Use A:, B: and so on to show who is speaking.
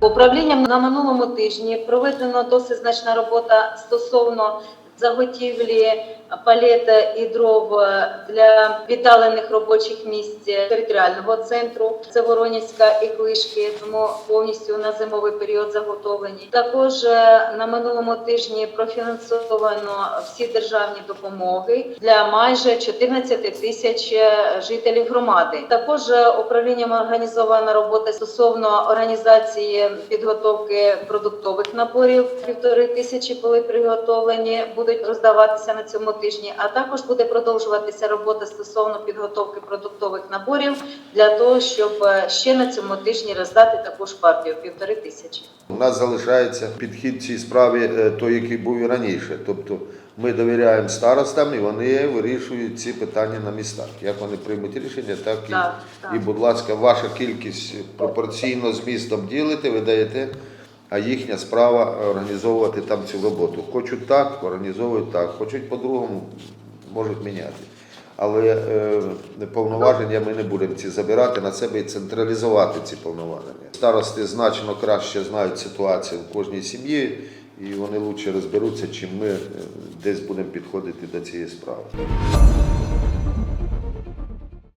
A: Управлінням на минулому тижні проведено досить значна робота стосовно заготівлі палета і дров для віддалених робочих місць територіального центру. Це Воронівська і Клишки, тому повністю на зимовий період заготовлені. Також е, на минулому тижні профінансовано всі державні допомоги для майже 14 тисяч е, жителів громади. Також е, управлінням організована робота стосовно організації підготовки продуктових наборів. Півтори тисячі були приготовлені, будуть роздаватися на цьому тижні. А також буде продовжуватися робота стосовно підготовки продуктових наборів для того, щоб е, ще на цьому тижні роздати також партію півтори тисячі.
B: У нас залишається підхід цій справі е, той, який був і раніше. Тобто ми довіряємо старостам і вони вирішують ці питання на містах. Як вони приймуть рішення, так і,
A: Так, так.
B: і будь ласка, ваша кількість пропорційно з містом ділите, ви даєте, а їхня справа організовувати там цю роботу. Хочуть так, організовують так, хочуть по-другому, можуть міняти. Але е, повноваження ми не будемо ці забирати на себе і централізувати ці повноваження. Старости значно краще знають ситуацію в кожній сім'ї, і вони краще розберуться, чим ми е, десь будемо підходити до цієї справи.